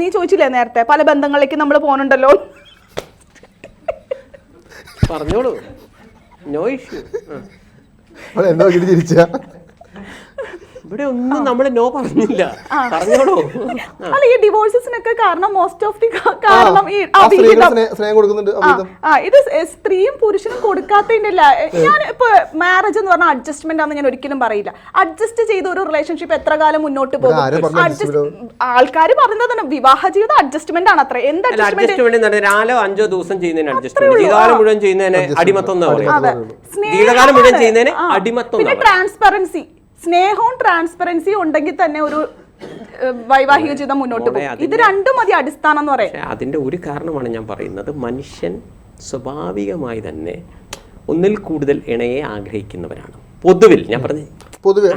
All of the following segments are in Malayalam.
നീ ചോദിച്ചില്ലേ നേരത്തെ? പല ബന്ധങ്ങളിലേക്ക് നമ്മൾ പോകണുണ്ടല്ലോ പറഞ്ഞോളൂ. നോ ഇഷ്യൂ എന്താ ചിരിച്ചാ. ഇവിടെ ഒന്നും നമ്മൾ നോ പറഞ്ഞില്ല. പറഞ്ഞോളൂ. അല്ല ഈ ഡിവോഴ്സസിനൊക്കെ കാരണം മോസ്റ്റ് ഓഫ് ദി കാരണം ഈ സ്നേഹം കൊടുക്കുന്നുണ്ട് ആ, ഇത് സ്ത്രീയും പുരുഷനും കൊടുക്കാത്തതിന്റെ അല്ല ഞാൻ ഇപ്പൊ മാരേജ് എന്ന് പറഞ്ഞാൽ അഡ്ജസ്റ്റ്മെന്റ് ആണെന്ന് ഞാൻ ഒരിക്കലും പറയില്ല. അഡ്ജസ്റ്റ് ചെയ്ത ഒരു റിലേഷൻഷിപ്പ് എത്ര കാലം മുന്നോട്ട് പോകും? ആൾക്കാർ പറയുന്നത് തന്നെ വിവാഹ ജീവിതം അഡ്ജസ്റ്റ്മെന്റ് ആണ് അത്ര. എന്ത് അഡ്ജസ്റ്റ്മെന്റ് അഡ്ജസ്റ്റ്മെന്റ് എന്ന് പറഞ്ഞാൽ നാലോ അഞ്ചോ ദിവസം ചെയ്യുന്നതിന് അഡ്ജസ്റ്റ്മെന്റ് ജീവിതകാലം മുഴുവൻ ചെയ്യുന്നതിന് അടിമത്തം എന്നാ അതെ. പറയുന്നത് ജീവിതകാലം മുഴുവൻ ചെയ്യുന്നതിന് അടിമത്തം പിന്നെ ട്രാൻസ്പെറൻസി സ്നേഹവും ട്രാൻസ്പെറൻസിയും ഉണ്ടെങ്കിൽ തന്നെ ഒരു വൈവാഹിക ജീവിതം മുന്നോട്ട് പോകും. ഇത് രണ്ടും മതി അടിസ്ഥാനം എന്ന് പറയാം. അതിന്റെ ഒരു കാരണമാണ് ഞാൻ പറയുന്നത്. മനുഷ്യൻ സ്വാഭാവികമായി തന്നെ ഒന്നിൽ കൂടുതൽ ഇണയെ ആഗ്രഹിക്കുന്നവരാണ്. പൊതുവിൽ ഞാൻ പറഞ്ഞു പൊതുവെ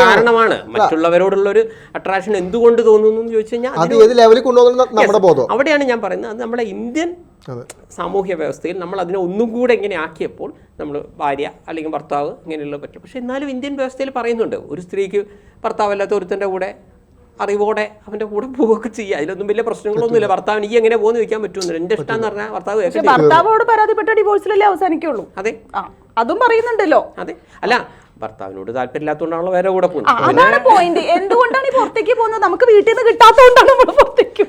കാരണമാണ്. മറ്റുള്ളവരോടുള്ള ഒരു അട്രാക്ഷൻ എന്തുകൊണ്ട് തോന്നുന്നു എന്ന് ചോദിച്ചു കഴിഞ്ഞാൽ അത് ഏത് ലെവലിൽ കൊണ്ടുപോകുന്ന നമ്മുടെ ബോധം. അവിടെയാണ് ഞാൻ പറയുന്നത്. അത് നമ്മുടെ ഇന്ത്യൻ അതെ. സാമൂഹ്യ വ്യവസ്ഥയിൽ നമ്മൾ അതിനെ ഒന്നും കൂടെ ഇങ്ങനെ ആക്കിയപ്പോൾ നമ്മൾ ഭാര്യ അല്ലെങ്കിൽ ഭർത്താവ് ഇങ്ങനെയുള്ള പറ്റും. പക്ഷെ എന്നാലും ഇന്ത്യൻ വ്യവസ്ഥയിൽ പറയുന്നുണ്ട് ഒരു സ്ത്രീക്ക് ഭർത്താവല്ലാത്ത ഒരുത്തന്റെ കൂടെ അറിവോടെ അവന്റെ കൂടെ പോവുകയൊക്കെ ചെയ്യുക അതിലൊന്നും വലിയ പ്രശ്നങ്ങളൊന്നുമില്ല. ഭർത്താവിന് ഈ എങ്ങനെ പോകുന്ന ചോദിക്കാൻ പറ്റുമെന്നില്ല എന്റെ ഇഷ്ടം എന്ന് പറഞ്ഞാൽ ഭർത്താവ് ഭർത്താവോട് പരാതിപ്പെട്ട ഡിവോഴ്സിലല്ലേ അവസാനിക്കുള്ളൂ. അതെ. ആ അതും പറയുന്നുണ്ടല്ലോ. അതെ. അല്ല ഭർത്താവിനോട് താല്പര്യമില്ലാത്തതുകൊണ്ടാണല്ലോ വേറെ കൂടെ ആ, പോകുന്നത് അതാണ് പോയിന്റ് എന്തുകൊണ്ടാണ് ഈ പുറത്തേക്ക് പോകുന്നത്? നമുക്ക് വീട്ടിൽ നിന്ന് കിട്ടാത്തതുകൊണ്ടാണ് നമ്മൾ പുറത്തേക്ക്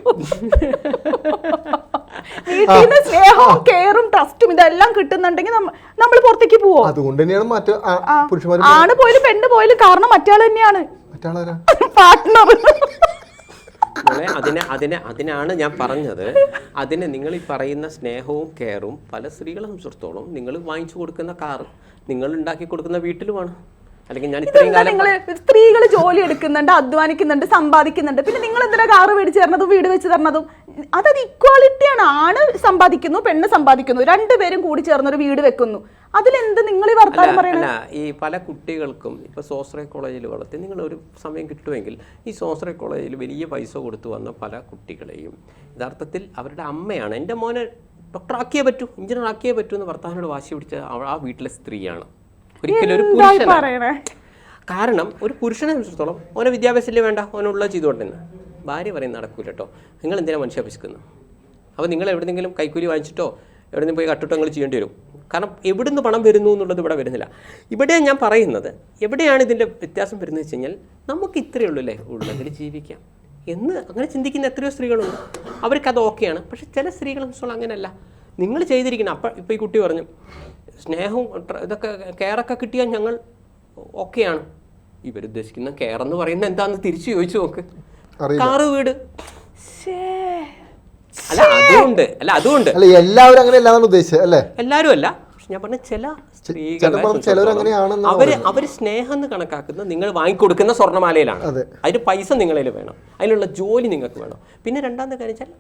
വീട്ടിൽ നിന്ന് സ്നേഹവും കെയറും ട്രസ്റ്റും ഇതെല്ലാം കിട്ടുന്നുണ്ടെങ്കിൽ നമ്മൾ പുറത്തേക്ക് പോവോ? അതുകൊണ്ട് തന്നെയാണ് മറ്റു പുരുഷന്മാർ ആണ് പോയാലും പെണ്ണ് പോയാലും കാരണം മറ്റാൾ തന്നെയാണ്. പാർട്ട്ണർ മോളെ അതിനെ അതിനെ അതിനാണ് ഞാൻ പറഞ്ഞത്. അതിന് നിങ്ങൾ ഈ പറയുന്ന സ്നേഹവും കെയറും പല സ്ത്രീകളെ സംബന്ധിച്ചിടത്തോളം നിങ്ങൾ വാങ്ങിച്ചു കൊടുക്കുന്ന കാർ നിങ്ങൾ ഉണ്ടാക്കി കൊടുക്കുന്ന വീട്ടിലുമാണ്. അല്ലെങ്കിൽ ഞാൻ ഇത്രയും കാലം നിങ്ങൾ സ്ത്രീകൾ ജോലി എടുക്കുന്നുണ്ട് അധ്വാനിക്കുന്നുണ്ട് സമ്പാദിക്കുന്നുണ്ട് പിന്നെ നിങ്ങൾ എന്തിനാ കാറ് മേടിച്ച് തരണതും വീട് വെച്ച് തരണതും? അതൊരു ഇക്വാളിറ്റിയാണ് ആണ്. സമ്പാദിക്കുന്നു പെണ്ണ് സമ്പാദിക്കുന്നു രണ്ടുപേരും കൂടി ചേർന്ന് ഒരു വീട് വെക്കുന്നു. അതിലെന്ത് നിങ്ങൾ ഈ വർത്തമാനം പറയുന്നത് ഈ പല കുട്ടികൾക്കും ഇപ്പൊ സോസ്രേ കോളേജിൽ വളർത്തി നിങ്ങൾ ഒരു സമയം കിട്ടുമെങ്കിൽ ഈ സോസ്രേ കോളേജിൽ വലിയ പൈസ കൊടുത്തു വന്ന പല കുട്ടികളെയും യഥാർത്ഥത്തിൽ അവരുടെ അമ്മയാണ്. എന്റെ മോനെ ഡോക്ടർ ആക്കിയേ പറ്റൂ എഞ്ചിനീയർ ആക്കിയേ പറ്റൂ എന്ന് ഭർത്താവിനോട് വാശി പിടിച്ച ആ വീട്ടിലെ സ്ത്രീയാണ്. ഒരിക്കലും ഒരു പുരുഷനാണ് കാരണം ഒരു പുരുഷനെ സംബന്ധിച്ചിടത്തോളം ഓനെ വിദ്യാഭ്യാസമില്ലേ വേണ്ട ഓനുള്ള ചെയ്തുകൊണ്ടിരുന്ന ഭാര്യ പറയും നടക്കൂല കേട്ടോ നിങ്ങൾ എന്തിനാ മനുഷ്യ അഭ്യസിക്കുന്നത് അപ്പോൾ നിങ്ങൾ എവിടെന്നെങ്കിലും കൈക്കൂലി വാങ്ങിച്ചിട്ടോ നിന്ന് പോയി കട്ടിട്ടോ നിങ്ങൾ ചെയ്യേണ്ടി വരും. കാരണം എവിടെ നിന്ന് പണം വരുന്നു എന്നുള്ളത് ഇവിടെ വരുന്നില്ല. ഇവിടെ ഞാൻ പറയുന്നത് എവിടെയാണ് ഇതിന്റെ വ്യത്യാസം വരുന്നത് വെച്ച് കഴിഞ്ഞാൽ നമുക്ക് ഇത്രയേ ഉള്ളൂ അല്ലേ? ഉള്ളതിൽ ജീവിക്കാം. എന്ന് അങ്ങനെ ചിന്തിക്കുന്ന എത്രയോ സ്ത്രീകളുണ്ട്. അവർക്ക് അവർക്കത് ഓക്കെയാണ്. പക്ഷെ ചില സ്ത്രീകളെ സംബന്ധിച്ചോളം അങ്ങനെയല്ല. നിങ്ങൾ ചെയ്തിരിക്കണം. അപ്പം ഇപ്പോൾ ഈ കുട്ടി പറഞ്ഞു സ്നേഹവും ഇതൊക്കെ കെയറൊക്കെ കിട്ടിയാൽ ഞങ്ങൾ ഓക്കെയാണ്. ഇവരുദ്ദേശിക്കുന്ന കെയർ എന്ന് പറയുന്ന എന്താണെന്ന് തിരിച്ചു ചോദിച്ചു നോക്ക്. കാറ് വീട്. അല്ല അതുകൊണ്ട് അല്ല അതുകൊണ്ട്. അല്ല എല്ലാവരും അങ്ങനെ ഉദ്ദേശിച്ചത് അല്ലേ? എല്ലാവരും അല്ല. ഞാൻ പറഞ്ഞ ചില അങ്ങനെയാണെന്നാണ് അവർ അവർ സ്നേഹം എന്ന് കണക്കാക്കുന്നത് നിങ്ങൾ വാങ്ങിക്കൊടുക്കുന്ന സ്വർണമാലയിലാണ്. അതെ. അതിന് പൈസ നിങ്ങളിൽ വേണം. അതിനുള്ള ജോലി നിങ്ങൾക്ക് വേണം. പിന്നെ രണ്ടാമത്തെ കാര്യം വെച്ചാൽ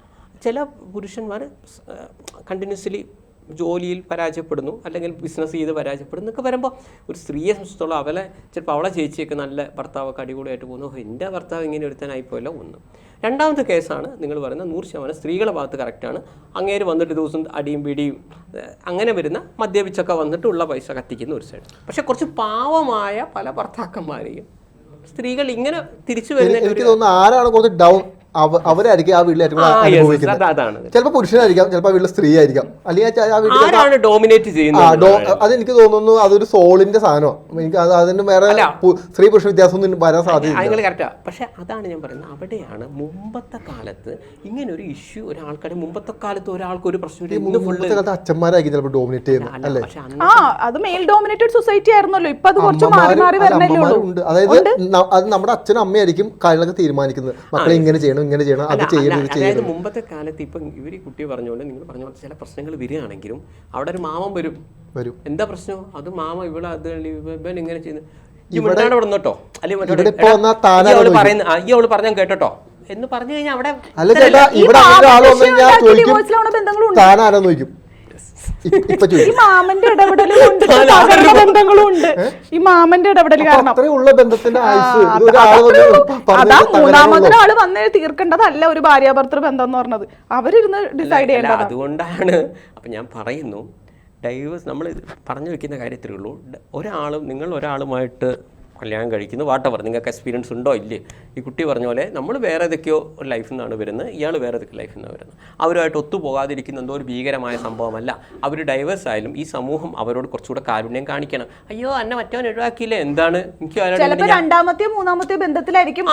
ചില പുരുഷന്മാർ കണ്ടിന്യൂസ്ലി ജോലിയിൽ പരാജയപ്പെടുന്നു അല്ലെങ്കിൽ ബിസിനസ് ചെയ്ത് പരാജയപ്പെടുന്നു എന്നൊക്കെ വരുമ്പോൾ ഒരു സ്ത്രീയെ സംബന്ധിച്ചിടത്തോളം അവളെ ചിലപ്പോൾ അവളെ ചേച്ചിയൊക്കെ നല്ല ഭർത്താവൊക്കെ അടിപൊളിയായിട്ട് പോകുന്നു. "ഓ, എന്റെ ഭർത്താവ് ഇങ്ങനെ ഒരുത്തനായിപ്പോയല്ലോ ഒന്ന് രണ്ടാമത്തെ കേസാണ് നിങ്ങൾ പറയുന്ന നൂറ് ശതമാനം സ്ത്രീകളെ ഭാഗത്ത് കറക്റ്റാണ്. അങ്ങേര് വന്നിട്ട് ദിവസം അടിയും പിടിയും അങ്ങനെ വരുന്ന മദ്യപിച്ചൊക്കെ വന്നിട്ട് ഉള്ള പൈസ കത്തിക്കുന്ന ഒരു സൈഡ്. പക്ഷെ കുറച്ച് പാവമായ പല ഭർത്താക്കന്മാരെയും സ്ത്രീകൾ ഇങ്ങനെ തിരിച്ചു വരുന്ന എനിക്ക് തോന്നുന്നു ആരാണ് കുറച്ച് ഡൗൺ അവരായിരിക്കും ആ വീട്ടിൽ ഏറ്റവും ആ, കൂടുതൽ അനുഭവിക്കുന്നത്. അതാണ്. ചിലപ്പോൾ പുരുഷനായിരിക്കാം ചിലപ്പോൾ ആ വീട്ടിലെ സ്ത്രീ ആയിരിക്കാം അല്ലെങ്കിൽ ആ- വീട്ടിൽ ഡോമിനേറ്റ് ചെയ്യുന്നത് അത് അതെനിക്ക് തോന്നുന്നു അതൊരു സോളിന്റെ സാധനമാണ് എനിക്ക് അതിന് വേറെ സ്ത്രീ പുരുഷ വ്യത്യാസം ഒന്നും വരാൻ സാധ്യത കറക്റ്റാ പക്ഷെ അതാണ് ഞാൻ പറയുന്നത്. അവിടെയാണ് മുമ്പത്തെ കാലത്ത് ഇങ്ങനെ ഒരു ഇഷ്യൂ ഒരാൾക്കാരെ മുമ്പത്തെ കാലത്ത് ഒരാൾക്ക് ഒരു പ്രശ്നം അച്ഛന്മാരായിരിക്കും ചിലപ്പോൾ ഡോമിനേറ്റ് ചെയ്യുന്നത്. അല്ലേ പക്ഷെ അന്ന് ആ അത് മെയിൽ ഡോമിനേറ്റഡ് സൊസൈറ്റി ആയിരുന്നല്ലോ. ഇപ്പൊ അത് കുറച്ച് മാറി മാറി അതായത് അത് നമ്മുടെ അച്ഛനും അമ്മയായിരിക്കും കാര്യങ്ങളൊക്കെ തീരുമാനിക്കുന്നത്. മക്കളെ ഇങ്ങനെ ചെയ്യണം. ഇങ്ങനെ ചെയ്യണം അത് ചെയ്യണം ഇത് അതായത് മുമ്പത്തെ കാലത്ത് ഇപ്പം ഇവർ ഈ കുട്ടി പറഞ്ഞുകൊണ്ട് നിങ്ങൾ പറഞ്ഞ പോലെ ചില പ്രശ്നങ്ങൾ വരികയാണെങ്കിലും അവിടെ ഒരു മാമൻ വരും. വരും. എന്താ പ്രശ്നം? അത് മാമ ഇവിടെ അത് ഇവൻ ഇങ്ങനെ ചെയ്യുന്നു. ഈ ഇവിടെ നിന്നോട്ടോ അല്ലെങ്കിൽ മറ്റോട് ഇവിടെ ഇപ്പൊ എടാ, വന്നാ ഈ താനാ അവൾ പറയുന്ന ഈ അവൾ പറഞ്ഞാൻ കേട്ടോ എന്ന് പറഞ്ഞു കഴിഞ്ഞാൽ അവിടെ അല്ല ചേട്ടാ ഇവിടെ അങ്ങനെ വന്നു കഴിഞ്ഞാൽ ചോദിക്കും. ബന്ധങ്ങളുണ്ട്? ഈ മാമന്റെ ഇടപെടലും ഉണ്ട് സഹകരണ ബന്ധങ്ങളും ഉണ്ട് ഈ മാമന്റെ ഇടപെടൽ കാരണം. അത്രയുള്ള ബന്ധത്തിന്റെ ആയുസ് അത് മൂന്നാമതൊരാൾ വന്ന് തീർക്കേണ്ടതല്ല ഒരു ഭാര്യാഭർത്തൃ ബന്ധം എന്ന് പറഞ്ഞത്. അവരിരുന്ന് ഡിസൈഡ് അല്ല ചെയ്യേണ്ടതാണ് അതുകൊണ്ടാണ് അപ്പൊ ഞാൻ പറയുന്നു ഡൈവേഴ്സ് നമ്മൾ പറഞ്ഞു വെക്കുന്ന കാര്യത്തിലേ ഉള്ളൂ. ഒരാളും നിങ്ങൾ ഒരാളുമായിട്ട് കല്യാണം കഴിക്കുന്നു. വാട്ടവർ നിങ്ങൾക്ക് എക്സ്പീരിയൻസ് ഉണ്ടോ? ഇല്ലേ? ഈ കുട്ടി പറഞ്ഞ പോലെ നമ്മൾ വേറെ ഏതൊക്കെയോ ഒരു ലൈഫിൽ നിന്നാണ് വരുന്നത്. ഇയാൾ വേറെ ഏതൊക്കെ ലൈഫിൽ നിന്നാണ് വരുന്നത്? അവരുമായിട്ട് ഒത്തുപോകാതിരിക്കുന്ന എന്തോ ഒരു ഭീകരമായ സംഭവമല്ല. അവർ ഡൈവേഴ്സ് ആയാലും ഈ സമൂഹം അവരോട് കുറച്ചുകൂടെ കാരുണ്യം കാണിക്കണം. അയ്യോ എന്നെ മറ്റവൻ ഒഴിവാക്കിയില്ലേ? എന്താണ്? എനിക്ക് രണ്ടാമത്തെയോ മൂന്നാമത്തെയോ ബന്ധത്തിലായിരിക്കും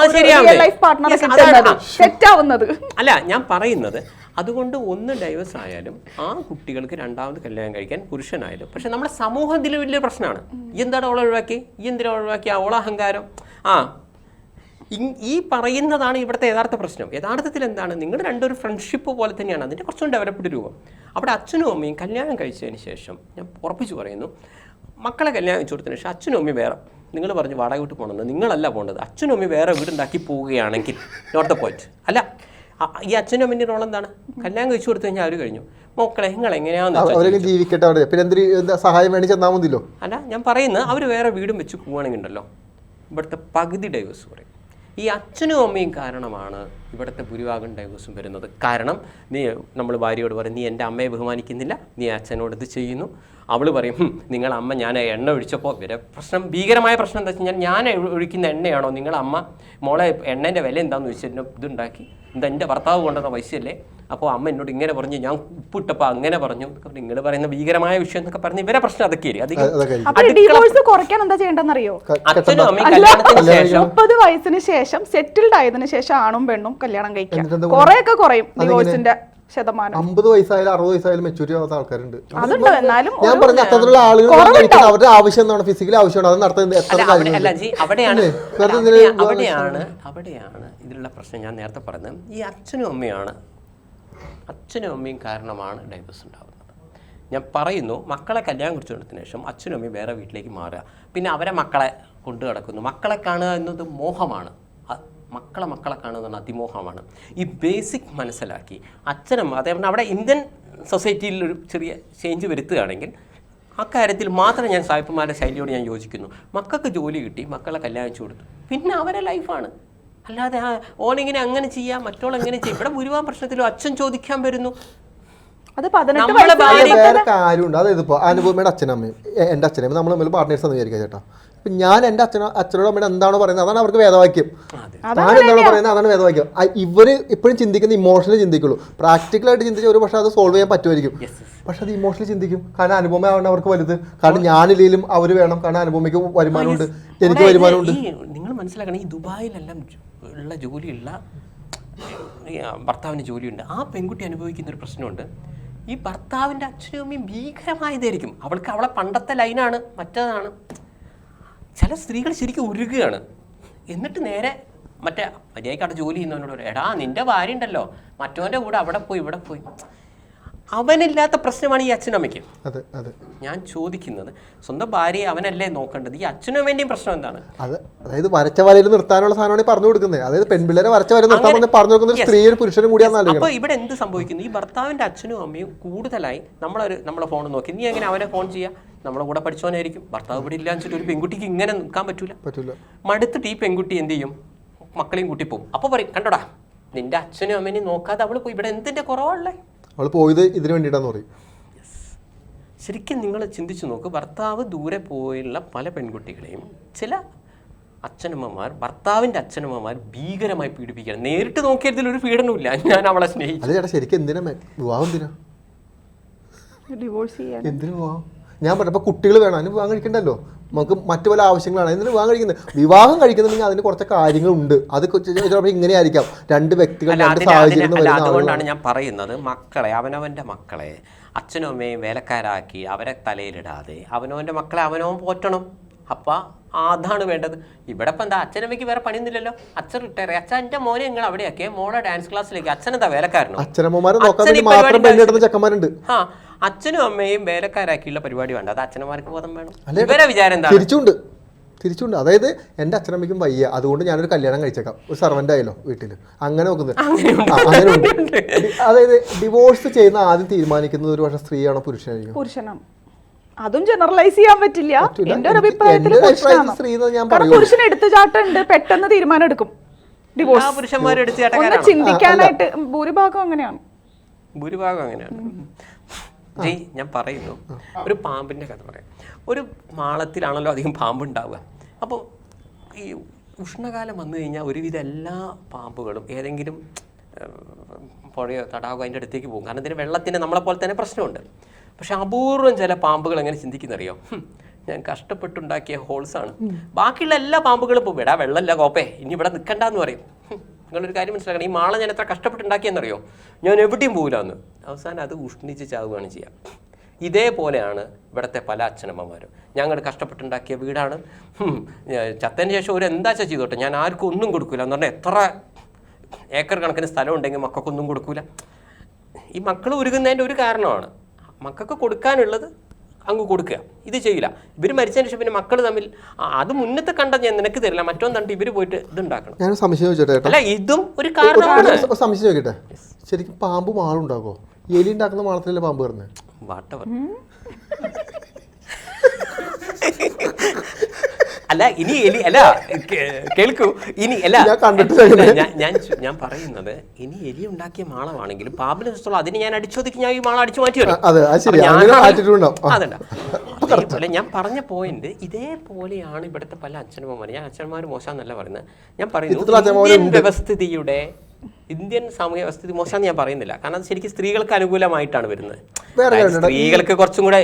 അല്ല ഞാൻ പറയുന്നത് അതുകൊണ്ട് ഒന്ന് ഡൈവേഴ്സ് ആയാലും ആ കുട്ടികൾക്ക് രണ്ടാമത് കല്യാണം കഴിക്കാൻ പുരുഷനായാലും. പക്ഷെ നമ്മുടെ സമൂഹത്തിൽ വലിയ പ്രശ്നമാണ്. ഈ എന്താണ് അവളെ ഒഴിവാക്കി ഈ എന്തിനാ ഒഴിവാക്കി അവളെ അഹങ്കാരം. ആ. ഈ പറയുന്നതാണ് ഇവിടുത്തെ യഥാർത്ഥ പ്രശ്നം. യഥാർത്ഥത്തിൽ എന്താണ്? നിങ്ങൾ രണ്ടൊരു ഫ്രണ്ട്ഷിപ്പ് പോലെ തന്നെയാണ്. അതിന്റെ കുറച്ചും ഡെവലപ്ഡ് രൂപം. അവിടെ അച്ഛനും അമ്മയും കല്യാണം കഴിച്ചതിന് ശേഷം ഞാൻ ഉറപ്പിച്ചു പറയുന്നു മക്കളെ കല്യാണം കഴിച്ചു കൊടുത്തതിന് ശേഷം അച്ഛനും അമ്മയും വേറെ നിങ്ങൾ പറഞ്ഞു വാടക വീട്ട് പോകണമെന്ന് നിങ്ങളല്ല പോകേണ്ടത്. അച്ഛനും അമ്മയും വേറെ വീടുണ്ടാക്കി പോവുകയാണെങ്കിൽ നോട്ട് ദ പോയിന്റ് അല്ല ഈ അച്ഛനും അമ്മന്റെ റോൾ എന്താണ്? കല്യാണം കഴിച്ചു കൊടുത്തു കഴിഞ്ഞാൽ അവർ കഴിഞ്ഞു. മക്കളെ നിങ്ങൾ എങ്ങനെയാണെന്ന് ജീവിക്കട്ടെ അവിടെ. പിന്നെ എന്തൊരു സഹായം വേണ്ടി ചെന്നാൽ മതിയല്ലോ. അല്ല ഞാൻ പറയുന്നത് അവർ വേറെ വീടും വെച്ച് പോവുകയാണെങ്കിൽ ഉണ്ടല്ലോ ഇവിടുത്തെ പകുതി ഡൈവേഴ്സ് പറയും ഈ അച്ഛനും അമ്മയും കാരണമാണ് ഇവിടുത്തെ ഭൂരിഭാഗം ഡൈവേഴ്സും വരുന്നത്. കാരണം നീ നമ്മൾ ഭാര്യയോട് പറയും നീ എന്റെ അമ്മയെ ബഹുമാനിക്കുന്നില്ല നീ അച്ഛനോട് ഇത് ചെയ്യുന്നു. അവൾ പറയും നിങ്ങൾ അമ്മ ഞാൻ എണ്ണ ഒഴിച്ചപ്പോൾ ഇവരെ പ്രശ്നം ഭീകരമായ പ്രശ്നം എന്താ വെച്ചാൽ ഞാൻ ഒഴിക്കുന്ന എണ്ണയാണോ നിങ്ങൾ അമ്മ മോളെ എണ്ണേന്റെ വില എന്താണെന്ന് എന്നെ ഇതുണ്ടാക്കി. ഇത് എന്റെ ഭർത്താവ് കൊണ്ടുവന്ന പൈസയല്ലേ? അപ്പോൾ അമ്മ എന്നോട് ഇങ്ങനെ പറഞ്ഞു ഞാൻ ഉപ്പിട്ടപ്പോൾ അങ്ങനെ പറഞ്ഞു. നിങ്ങൾ പറയുന്ന ഭീകരമായ വിഷയം എന്നൊക്കെ പറഞ്ഞ് ഇവരെ പ്രശ്നം അതൊക്കെ കുറയ്ക്കാൻ എന്താ ചെയ്യേണ്ടെന്നറിയോ അച്ഛനും അമ്മയും കല്യാണത്തിന് ശേഷം മുപ്പത് വയസ്സിന് ശേഷം സെറ്റിൽഡ് ആയതിനു ശേഷം ആണും പെണ്ണും കല്യാണം കഴിക്കാം കുറെയൊക്കെ കുറയും ഡിവോഴ്സിന്റെ ശതമാനം. അമ്പത് വയസ്സായാലും അറുപത് വയസ്സായാലും മെച്ചൂരിറ്റി ആവാത്ത ആൾക്കാരുണ്ട്. ഞാൻ പറഞ്ഞ അത്തരത്തിലുള്ള ആളുകൾ. അവരുടെ ആവശ്യം എന്താണ്? ഫിസിക്കലി ആവശ്യമാണ്. അത് നടത്തുന്നത് എത്ര അവിടെയാണ് അവിടെയാണ് ഇതിലുള്ള പ്രശ്നം ഞാൻ നേരത്തെ പറഞ്ഞത്. ഈ അച്ഛനും അമ്മയാണ് അച്ഛനും അമ്മയും കാരണമാണ് ഡൈവേഴ്സ് ഉണ്ടാകുന്നത് ഞാൻ പറയുന്നു മക്കളെ കല്യാണം കുറിച്ച് കൊടുത്തതിന് ശേഷം അച്ഛനും അമ്മയും വേറെ വീട്ടിലേക്ക് മാറുക. പിന്നെ അവരെ മക്കളെ കൊണ്ടു കിടക്കുന്നു മക്കളെ കാണുക എന്നത് മോഹമാണ്. മക്കളെ മക്കളെ കാണുക എന്ന് പറഞ്ഞാൽ അതിമോഹമാണ്. ഈ ബേസിക് മനസ്സിലാക്കി അച്ഛനും അതേപോലെ അവിടെ ഇന്ത്യൻ സൊസൈറ്റിയിൽ ഒരു ചെറിയ ചേഞ്ച് വരുത്തുകയാണെങ്കിൽ കാര്യത്തിൽ മാത്രം ഞാൻ സായിപ്പന്മാരുടെ ശൈലിയോട് ഞാൻ യോജിക്കുന്നു. മക്കൾക്ക് ജോലി കിട്ടി മക്കളെ കല്യാണിച്ചു കൊടുത്തു. പിന്നെ അവരെ ലൈഫാണ് അല്ലാതെ ആ ഓനിങ്ങനെ അങ്ങനെ ചെയ്യാം മറ്റോൾ എങ്ങനെ ചെയ്യും? ഇവിടെ ഭൂരിഭാഗം പ്രശ്നത്തിലും അച്ഛൻ ചോദിക്കാൻ വരുന്നു. അത് വേറെ കാര്യമുണ്ട്. അതായത് ഇപ്പോൾ അനുപമയുടെ അച്ഛനമ്മയും എന്റെ അച്ഛനമ്മയും നമ്മൾ തമ്മിൽ പാർട്ട്നേഴ്സ് എന്ന് വിചാരിക്കാം ചേട്ടാ. ഇപ്പം ഞാൻ എന്റെ അച്ഛനോ അച്ഛനോട് അമ്മയുടെ എന്താണോ പറയുന്നത് അതാണ് അവർക്ക് വേദവാക്യം. ഞാൻ എന്താണോ പറയുന്നത് അതാണ് വേദവാക്യം. ഇവർ ഇവർ ഇപ്പോഴും ചിന്തിക്കുന്ന ഇമോഷണലി ചിന്തിക്കുള്ളൂ. പ്രാക്ടിക്കലായിട്ട് ചിന്തിച്ച ഒരു പക്ഷേ അത് സോൾവ് ചെയ്യാൻ പറ്റുമായിരിക്കും. പക്ഷെ അത് ഇമോഷണലി ചിന്തിക്കും. കാരണം അനുപമയാണ് അവർക്ക് വലുത്. കാരണം ഞാനില്ലെങ്കിലും അവർ വേണം. കാരണം അനുപമയ്ക്ക് വരുമാനമുണ്ട്. എനിക്ക് അവിടെ വരുമാനമുണ്ട്. നിങ്ങൾ മനസ്സിലാക്കണം ഈ ദുബായിലെല്ലാം ഉള്ള ജോലിയുള്ള ഭർത്താവിന് ജോലിയുണ്ട്. ആ പെൺകുട്ടി അനുഭവിക്കുന്ന ഒരു പ്രശ്നമുണ്ട്. ഈ ഭർത്താവിന്റെ അച്ഛനും അമ്മയും ഭീകരമായതായിരിക്കും. അവൾക്ക് അവളെ പണ്ടത്തെ ലൈനാണ് മറ്റേതാണ്. ചില സ്ത്രീകൾ ശരിക്കും ഉരുകുകയാണ്. എന്നിട്ട് നേരെ മറ്റേ മര്യാദയ്ക്ക് അവിടെ ജോലി ചെയ്യുന്നവനോട് എടാ നിന്റെ ഭാര്യ ഉണ്ടല്ലോ. മറ്റവന്റെ കൂടെ അവിടെ പോയി ഇവിടെ പോയി. അവനില്ലാത്ത പ്രശ്നമാണ് ഈ അച്ഛനമ്മയ്ക്ക്. അതെ അതെ. ഞാൻ ചോദിക്കുന്നത് സ്വന്തം ഭാര്യയെ അവനല്ലേ നോക്കേണ്ടത്? ഈ അച്ഛനും വേണ്ടിയും പ്രശ്നം എന്താണ്? അത് അതായത് വരച്ച വരയിൽ നിർത്താനുള്ള സാധനമാണ് ഈ പറഞ്ഞു കൊടുക്കുന്നത്. അതായത് പെൺപിള്ളേരെ വരച്ച വരയിൽ നിർത്താൻ പറഞ്ഞു കൊടുക്കുന്ന ഒരു സ്ത്രീയും പുരുഷനും കൂടിയാണ് അപ്പൊ ഇവിടെ എന്ത് സംഭവിക്കുന്നു? ഈ ഭർത്താവിന്റെ അച്ഛനും അമ്മയും കൂടുതലായി നമ്മളൊരു നമ്മളെ ഫോൺ നോക്കി. നീ എങ്ങനെ അവനെ ഫോൺ ചെയ്യാ? നമ്മളെ കൂടെ പഠിച്ചവനായിരിക്കും. ഭർത്താവ് ഇവിടെ ഇല്ലാന്ന് വെച്ചിട്ട് ഒരു പെൺകുട്ടിക്ക് ഇങ്ങനെ നിൽക്കാൻ പറ്റൂല. പറ്റൂല. മടുത്തിട്ട് ഈ പെൺകുട്ടി എന്ത് ചെയ്യും? മക്കളെയും കൂട്ടി പോകും അപ്പോൾ പറയും കണ്ടോടാ നിന്റെ അച്ഛനും അമ്മേനെയും നോക്കാതെ അവൾ പോയി. ഇവിടെ എന്തിന്റെ കുറവുള്ളേ അവൾ പോയത് ഇതിന് വേണ്ടിയിട്ടാന്ന് പറയും. ശരിക്കും നിങ്ങൾ ചിന്തിച്ചു നോക്ക് ഭർത്താവ് ദൂരെ പോയുള്ള പല പെൺകുട്ടികളെയും ചില അച്ഛനമ്മമാർ ഭർത്താവിന്റെ അച്ഛനമ്മമാർ ഭീകരമായി പീഡിപ്പിക്കുകയാണ്. നേരിട്ട് നോക്കിയതിൽ ഒരു പീഡനമില്ല ഞാൻ അവളെ സ്നേഹിച്ചു. അല്ല ചേട്ടാ ശരിക്കും എന്തിനാ വിവാഹം എന്തിനാ? ഡിവോഴ്സ് ചെയ്യാൻ. എന്തിനു വിവാഹം? ഞാൻ പറഞ്ഞപ്പോൾ കുട്ടികൾ വേണം. അതിന് വിവാഹം കഴിക്കണ്ടല്ലോ. നമുക്ക് മറ്റു പല ആവശ്യങ്ങളാണ്. എന്തിനു വിവാഹം കഴിക്കുന്നത്. വിവാഹം കഴിക്കുന്നുണ്ടെങ്കിൽ അതിന് കുറച്ച് കാര്യങ്ങളുണ്ട്. അത് ചിലപ്പോൾ ഇങ്ങനെ ആയിരിക്കാം രണ്ട് വ്യക്തികൾ രണ്ട് സാഹചര്യം അതുകൊണ്ടാണ് ഞാൻ പറയുന്നത് മക്കളെ അവനവന്റെ മക്കളെ അച്ഛനും അമ്മയും വേലക്കാരാക്കി അവരെ തലയിലിടാതെ അവനവന്റെ മക്കളെ അവനവൻ പോറ്റണം. അപ്പം അതാണ് വേണ്ടത്. ഇവിടെ ഇപ്പം എന്താ അച്ഛനമ്മയ്ക്ക് വേറെ പണിയൊന്നുമില്ലല്ലോ? അച്ഛൻ റിട്ടയർ അച്ഛൻ എന്റെ മോനെ നിങ്ങൾ അവിടെയൊക്കെ മോളെ ഡാൻസ് ക്ലാസ്സിലേക്ക് അച്ഛൻ എന്താ വേലക്കാരനോ? ചെക്കന്മാരുണ്ട്. ആ അച്ഛനും അമ്മയും വേലക്കാരാക്കിയുള്ള പരിപാടി വേണ്ട. അത് അച്ഛനമാർക്ക് ബോധം വേണം? ഇവരെ വിചാരം എന്താ തിരിച്ചുണ്ട്. തിരിച്ചുണ്ട്. അതായത് എന്റെ അച്ഛനമ്മയ്ക്കും വയ്യ. അതുകൊണ്ട് ഞാനൊരു കല്യാണം കഴിച്ചേക്കാം. ഒരു സർവന്റ് ആയല്ലോ വീട്ടിൽ അങ്ങനെ നോക്കുന്നത്. അതായത് ഡിവോഴ്സ് ചെയ്യുന്ന ആദ്യം തീരുമാനിക്കുന്നത് ഒരു പക്ഷേ സ്ത്രീയാണോ പുരുഷനായിരിക്കും? പുരുഷനാണ്. അതും ജനറലൈസ് ചെയ്യാൻ പറ്റില്ല. എന്റെ ഒരു അഭിപ്രായത്തിൽ പുരുഷനാണ്. പുരുഷൻ എടുത്തുചാട്ടുണ്ട് പെട്ടെന്ന് തീരുമാനം എടുക്കും. ഡിവോഴ്സ് ഒന്ന് ചിന്തിക്കാനായിട്ട് ഭൂരിഭാഗം അങ്ങനെയാണ്. ഭൂരിഭാഗം അങ്ങനെയാണ്. ജയ് ഞാൻ പറയുന്നു. ഒരു പാമ്പിന്റെ കഥ പറയാം. ഒരു മാളത്തിലാണല്ലോ അധികം പാമ്പുണ്ടാവുക. അപ്പോൾ ഈ ഉഷ്ണകാലം വന്നു കഴിഞ്ഞാൽ ഒരുവിധം എല്ലാ പാമ്പുകളും ഏതെങ്കിലും പുഴയോ തടാകോ അതിന്റെ അടുത്തേക്ക് പോകും. കാരണം ഇതിന് വെള്ളത്തിന് നമ്മളെ പോലെ തന്നെ പ്രശ്നമുണ്ട്. പക്ഷെ അപൂർവം ചില പാമ്പുകൾ എങ്ങനെ ചിന്തിക്കുന്നറിയോ ഞാൻ കഷ്ടപ്പെട്ടുണ്ടാക്കിയ ഹോൾസാണ്. ബാക്കിയുള്ള എല്ലാ പാമ്പുകളും ഇപ്പോൾ വിടാ വെള്ളമല്ല കോപ്പേ. ഇനി ഇവിടെ നിൽക്കണ്ടെന്ന് പറയും. നിങ്ങളൊരു കാര്യം മനസ്സിലാക്കണം. ഈ മാള ഞാൻ എത്ര കഷ്ടപ്പെട്ടുണ്ടാക്കിയെന്നറിയോ? ഞാൻ എവിടെയും പോകില്ല എന്ന് അവസാനം അത് ഉഷ്ണിച്ച് ചാവുകയാണ് ചെയ്യുക ഇതേപോലെയാണ് ഇവിടുത്തെ പല അച്ഛനമ്മമാരും. ഞങ്ങൾ കഷ്ടപ്പെട്ടുണ്ടാക്കിയ വീടാണ്. ചത്തതിന് ശേഷം ഒരു എന്താ ചെയ്തോട്ടെ? ഞാൻ ആർക്കും ഒന്നും കൊടുക്കില്ല എന്ന് പറഞ്ഞാൽ എത്ര ഏക്കർ കണക്കിന് സ്ഥലം ഉണ്ടെങ്കിൽ മക്കൾക്കൊന്നും കൊടുക്കില്ല ഈ മക്കൾ ഉരുകുന്നതിന്റെ ഒരു കാരണമാണ്. മക്കൾക്ക് കൊടുക്കാനുള്ളത് അങ്ങ് കൊടുക്കുക. ഇത് ചെയ്യില്ല. ഇവർ മരിച്ചതിന് ശേഷം പിന്നെ മക്കൾ തമ്മിൽ അത് മുന്നത്തെ കണ്ട ഞാൻ നിനക്ക് തരില്ല. മറ്റൊന്നും കണ്ട് ഇവർ പോയിട്ട് ഇതുണ്ടാക്കണം ഞാൻ സംശയം ചോദിച്ചോട്ടെ ചേട്ടാ അല്ല ഇതും ഒരു കാരണമാണ്. സംശയം ചോദിക്കട്ടെ? ശരിക്കും പാമ്പ് മാളുണ്ടാകോ എലി ഉണ്ടാക്കുന്ന മാളത്തിലല്ലേ പാമ്പ് കയറുന്നത് വാട്ടവർ. അല്ല ഇനി ഇനി അല്ല കേൾക്കൂ. ഇനി അല്ല ഞാൻ ഞാൻ പറയുന്നത് ഇനി എലി ഉണ്ടാക്കിയ മാളമാണെങ്കിലും പാമ്പിനെ സംബന്ധിച്ചോളം അതിന് ഞാൻ അടിച്ചോദിക്ക് ഞാൻ ഈ മാളം അടിച്ചു മാറ്റി അതല്ല. അതേപോലെ ഞാൻ പറഞ്ഞ പോയിന്റ് ഇതേപോലെയാണ് ഇവിടുത്തെ പല അച്ഛനമ്മമാർ ഞാൻ അച്ഛന്മാർ മോശമെന്നല്ല പറയുന്നത്. ഞാൻ പറയുന്നു ഇന്ത്യൻ വ്യവസ്ഥിതിയുടെ ഇന്ത്യൻ സാമൂഹ്യ വ്യവസ്ഥിതി മോശമെന്ന് ഞാൻ പറയുന്നില്ല. കാരണം അത് ശരിക്കും സ്ത്രീകൾക്ക് അനുകൂലമായിട്ടാണ് വരുന്നത്. സ്ത്രീകൾക്ക് കുറച്ചും കൂടെ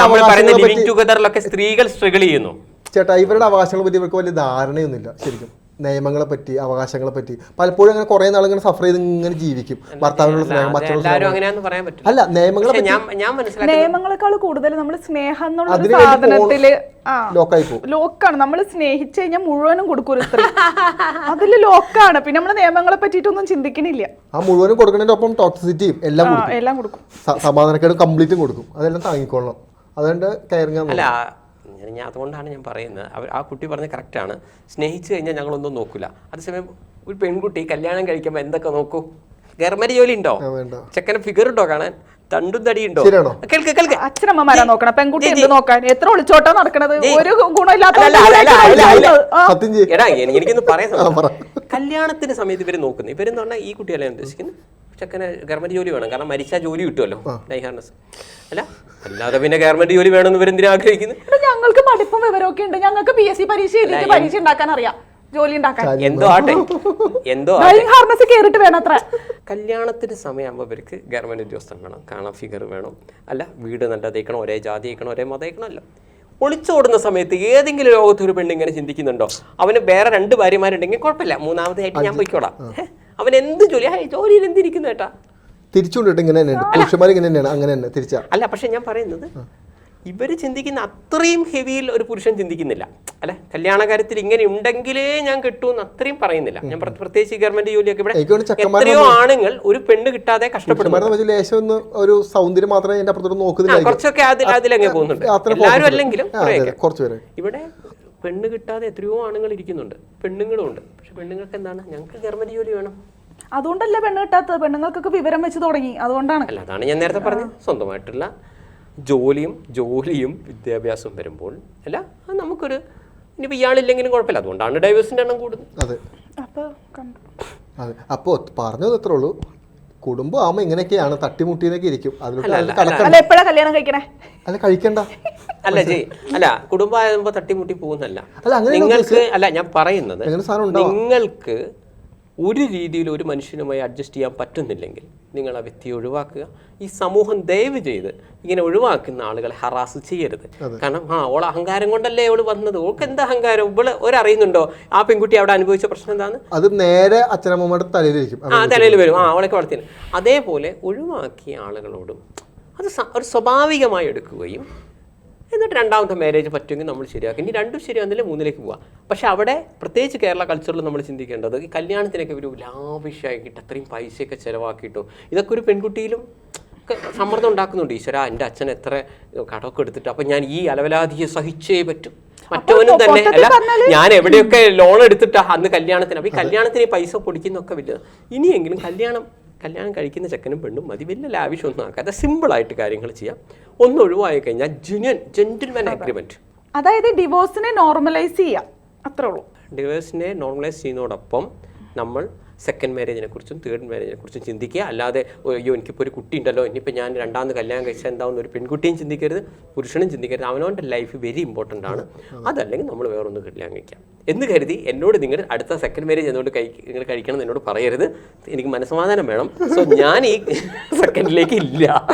നമ്മൾ പറയുന്ന ലിവിങ് ടുഗദറിലൊക്കെ സ്ത്രീകൾ സ്ട്രഗിൾ ചെയ്യുന്നു. ചേട്ടാ ഇവരുടെ അവകാശങ്ങളെ പറ്റി ഇവർക്ക് വലിയ ധാരണയൊന്നുമില്ല ശരിക്കും. നിയമങ്ങളെ പറ്റി അവകാശങ്ങളെ പറ്റി. പലപ്പോഴും അങ്ങനെ കുറെ നാൾ ഇങ്ങനെ സഫർ ചെയ്ത് ഇങ്ങനെ ജീവിക്കും. ഭർത്താവിനുള്ള സ്നേഹം അത് മറ്റുള്ള എല്ലാവരും സ്നേഹം. അങ്ങനെയാന്ന് പറയാൻ പറ്റില്ല. അല്ല നിയമങ്ങളെ ഞാൻ ഞാൻ മനസ്സിലാക്കുന്നത് നിയമങ്ങളെക്കാൾ കൂടുതൽ നമ്മൾ സ്നേഹം എന്നുള്ള സാധനത്തിൽ ലോക്കായി പോകും ലോക്കാണ് നമ്മൾ സ്നേഹിച്ചു കഴിഞ്ഞാൽ മുഴുവനും കൊടുക്കും അതിൽ ലോക്കാണ് പിന്നെ നമ്മൾ നിയമങ്ങളെ പറ്റിയിട്ടൊന്നും ചിന്തിക്കണില്ല. ആ മുഴുവനും കൊടുക്കുന്നതിന്റെ ഒപ്പം ടോക്സിറ്റിയും എല്ലാം കൊടുക്കും. എല്ലാം കൊടുക്കും. സമാധാനക്കേടും കംപ്ലീറ്റും കൊടുക്കും. അതെല്ലാം താങ്ങിക്കൊള്ളണം. അതുകൊണ്ട് കയറിങ്ങാൻ അല്ല ഞാൻ ഞാൻ അതുകൊണ്ടാണ് ഞാൻ പറയുന്നത്. അവർ ആ കുട്ടി പറഞ്ഞ കറക്റ്റാണ് സ്നേഹിച്ചു കഴിഞ്ഞാൽ ഞങ്ങളൊന്നും നോക്കില്ല അതേസമയം ഒരു പെൺകുട്ടി കല്യാണം കഴിക്കുമ്പോൾ എന്തൊക്കെ നോക്കൂ? ഗർമരി ജോലി ഉണ്ടോ? ചെക്കന് ഫിഗർ ഉണ്ടോ കാണാൻ? തണ്ടും തടിയുണ്ടോ ഉണ്ടോ? കേൾക്ക് കേൾക്ക്. അച്ഛനമ്മമാരാ നോക്കണം? പെൺകുട്ടി എന്ത് നോക്കാൻ? എത്ര ഒളിച്ചോട്ടാ നടക്കണത്? ഒരു ഗുണമില്ലാത്ത എനിക്കൊന്ന് പറയാൻ ആ, പറ. സമയം. കല്യാണത്തിന് സമയത്ത് ഇവർ നോക്കുന്നത് ഇവരെന്ന് പറഞ്ഞാൽ ഈ കുട്ടികളെ ഉദ്ദേശിക്കുന്നത് ചെക്കന് ഗവൺമെന്റ് ജോലി വേണം. കാരണം മരിച്ചാൽ ജോലി കിട്ടുമല്ലോ ഡൈഹാർനസ് അല്ല അല്ലാതെ പിന്നെ ഗവൺമെന്റ് ജോലി വേണമെന്ന് ഇവരെന്തിനാ ആഗ്രഹിക്കുന്നത്? ഞങ്ങൾക്ക് പഠിപ്പും വിവരമൊക്കെ ഉണ്ട്. ഞങ്ങൾക്ക് പി എസ് സി പരീക്ഷ എഴുതിയിട്ട് പരീക്ഷ ഉണ്ടാക്കാൻ അറിയാം. ജോലി ഉണ്ടാക്കാൻ. എന്തോ ആട്ടെ? എന്തോ ഹാർനസ് കേറിട്ട് വേണം അത്ര. കല്യാണത്തിന് സമയമാകുമ്പോൾ ഇവർക്ക് ഗവൺമെന്റ് ഉദ്യോഗസ്ഥൻ വേണം. കാണാൻ ഫിഗർ വേണം. അല്ല വീട് നല്ലതേക്കണം ഒരേ ജാതി ഒരേ മതം അല്ല ഒളിച്ചോടുന്ന സമയത്ത് ഏതെങ്കിലും ലോകത്ത് ഒരു പെണ്ണ് ഇങ്ങനെ ചിന്തിക്കുന്നുണ്ടോ? അവന് വേറെ രണ്ട് ഭാര്യമാരുണ്ടെങ്കിൽ കുഴപ്പമില്ല. മൂന്നാമതായിട്ട് ഞാൻ പോയിക്കോളാം. അവൻ എന്ത് ജോലി? ആയി ജോലിയിൽ എന്തിരിക്കുന്നു കേട്ടാ തിരിച്ചുകൊണ്ടിട്ട് ഇങ്ങനെ തന്നെയാണ്. പുരുഷന്മാർ ഇങ്ങനെ തന്നെയാണ്. അങ്ങനെ തന്നെ. തിരിച്ചാ. അല്ല പക്ഷെ ഞാൻ പറയുന്നത് ഇവർ ചിന്തിക്കുന്ന അത്രയും ഹെവിയിൽ ഒരു പുരുഷൻ ചിന്തിക്കുന്നില്ല. അല്ലെ? കല്യാണ കാര്യത്തിൽ ഇങ്ങനെ ഉണ്ടെങ്കിലേ ഞാൻ കിട്ടൂന്ന് അത്രയും പറയുന്നില്ല. ഞാൻ പ്ര- പ്രത്യേകിച്ച് ഗവൺമെന്റ് ജോലിയൊക്കെ ഇവിടെ എത്രയോ ആണുങ്ങൾ ഒരു പെണ്ണ് കിട്ടാതെ കഷ്ടപ്പെടുന്നു ഒരു സൗന്ദര്യം മാത്രമേ അതിന്റെ അപ്പുറത്തോട്ട് നോക്കുന്നില്ല കുറച്ചൊക്കെ അതിലങ്ങ് പോകുന്നുണ്ട്. എല്ലാവരും അല്ലെങ്കിലും ഇവിടെ പെണ്ണ് കിട്ടാതെ എത്രയോ ആണുങ്ങൾ ഇരിക്കുന്നുണ്ട്. പെണ്ണുങ്ങളും ഉണ്ട്. പക്ഷെ പെണ്ണുങ്ങൾക്ക് എന്താണ്? ഞങ്ങൾക്ക് ഗവൺമെന്റ് ജോലി വേണം. അതുകൊണ്ടല്ലേ പെണ്ണ് കിട്ടാത്തത്? പെണ്ണുങ്ങൾക്കൊക്കെ വിവരം വെച്ച് തുടങ്ങി. അതുകൊണ്ടാണ്. അല്ല അതാണ് ഞാൻ നേരത്തെ പറഞ്ഞത്. സ്വന്തമായിട്ടുള്ള ജോലിയും ജോലിയും വിദ്യാഭ്യാസവും വരുമ്പോൾ അല്ല അത് നമുക്കൊരു ഇനിയിപ്പോൾ ഇയാളില്ലെങ്കിലും കുഴപ്പമില്ല. അതുകൊണ്ടാണ് ഡൈവേഴ്സിന്റെ എണ്ണം കൂടുന്നത്. അതെ. അപ്പൊ അതെ. അപ്പോൾ പറഞ്ഞത് അത്രേ ഉള്ളൂ. കുടുംബം ആകുമ്പോൾ ഇങ്ങനെയൊക്കെയാണ് തട്ടിമുട്ടിയൊക്കെ ഇരിക്കും. അതിലോട്ട് അല്ല, കഴിക്കണ്ട. അല്ല ജി അല്ല കുടുംബമാകുമ്പോൾ തട്ടിമുട്ടി പോകുന്നല്ല അല്ല, നിങ്ങൾക്ക് അല്ല ഞാൻ പറയുന്നത് നിങ്ങൾക്ക് ഒരു രീതിയിൽ ഒരു മനുഷ്യനുമായി അഡ്ജസ്റ്റ് ചെയ്യാൻ പറ്റുന്നില്ലെങ്കിൽ നിങ്ങൾ ആ വ്യക്തിയെ ഒഴിവാക്കുക. ഈ സമൂഹം ദയവ് ചെയ്ത് ഇങ്ങനെ ഒഴിവാക്കുന്ന ആളുകളെ ഹറാസ് ചെയ്യരുത്. കാരണം ആ ഓൾ അഹങ്കാരം കൊണ്ടല്ലേ അവൾ വന്നത്? ഓൾക്ക് എന്താ അഹങ്കാരം? ഇവൾ ഒരറിയുന്നുണ്ടോ? ആ പെൺകുട്ടി അവിടെ അനുഭവിച്ച പ്രശ്നം എന്താണ് അത് നേരെ അച്ഛനമ്മമാരുടെ തലയിലിരിക്കും. ആ തലയിൽ വരും. ആ അവളൊക്കെ വളർത്തി അതേപോലെ ഒഴിവാക്കിയ ആളുകളോടും അത് ഒരു സ്വാഭാവികമായി എടുക്കുകയും എന്നിട്ട് രണ്ടാമത്തെ മാരേജ് പറ്റുമെങ്കിൽ നമ്മൾ ശരിയാക്കും. ഇനി രണ്ടും ശരിയാകുന്നില്ല മൂന്നിലേക്ക് പോവാം. പക്ഷേ അവിടെ പ്രത്യേകിച്ച് കേരള കൾച്ചറിൽ നമ്മൾ ചിന്തിക്കേണ്ടത് ഈ കല്യാണത്തിനൊക്കെ ഒരു ലാവിഷാക്കിയിട്ട് അത്രയും പൈസയൊക്കെ ചിലവാക്കിയിട്ടോ ഇതൊക്കെ ഒരു പെൺകുട്ടിയിലും സമ്മർദ്ദം ഉണ്ടാക്കുന്നുണ്ട്. ഈശ്വര എന്റെ അച്ഛൻ എത്ര കടമൊക്കെ എടുത്തിട്ട് അപ്പം ഞാൻ ഈ അലവലാതിയെ സഹിച്ചേ പറ്റും. മറ്റവനും തന്നെ. അല്ല ഞാൻ എവിടെയൊക്കെ ലോൺ എടുത്തിട്ടാ അന്ന് കല്യാണത്തിന്. അപ്പം ഈ കല്യാണത്തിന് പൈസ പൊടിക്കുന്നൊക്കെ വലിയ ഇനിയെങ്കിലും കല്യാണം കല്യാണം കഴിക്കുന്ന ചെക്കനും പെണ്ണും മതി. വലിയ ലാവിഷൊന്നും ആക്കാതെ സിമ്പിളായിട്ട് കാര്യങ്ങൾ ചെയ്യാം. ഒന്ന് ഒഴിവായി കഴിഞ്ഞാൽ ജുനിയൻ ജെന്റിൽമാൻ അഗ്രിമെന്റ് അതായത് ഡിവോഴ്സിനെ നോർമലൈസ് ചെയ്യാം. അത്രേ ഉള്ളൂ. ഡിവോഴ്സിനെ നോർമലൈസ് ചെയ്യുന്നതോടൊപ്പം നമ്മൾ സെക്കൻഡ് മാരേജിനെ കുറിച്ചും തേർഡ് മാരേജിനെ കുറിച്ചും ചിന്തിക്കുക. അല്ലാതെ "ഓ, അയ്യോ എനിക്കിപ്പോൾ ഒരു കുട്ടി ഉണ്ടല്ലോ ഇനിയിപ്പോൾ ഞാൻ രണ്ടാമത് കല്യാണം കഴിച്ചാൽ എന്താവുന്ന ഒരു പെൺകുട്ടിയും ചിന്തിക്കരുത് പുരുഷനും ചിന്തിക്കരുത്. അവനവന്റെ ലൈഫ് വെരി ഇമ്പോർട്ടന്റ് ആണ്. അതല്ലെങ്കിൽ നമ്മൾ വേറൊന്ന് കല്യാണം കഴിക്കാം. എന്ന് കരുതി എന്നോട് നിങ്ങൾ അടുത്ത സെക്കൻഡ് മാരേജ് എന്നോട് കഴി നിങ്ങൾ കഴിക്കണം എന്നോട് പറയരുത്. എനിക്ക് മനസ്സമാധാനം വേണം. സോ ഞാൻ ഈ സെക്കൻഡിലേക്ക് ഇല്ല.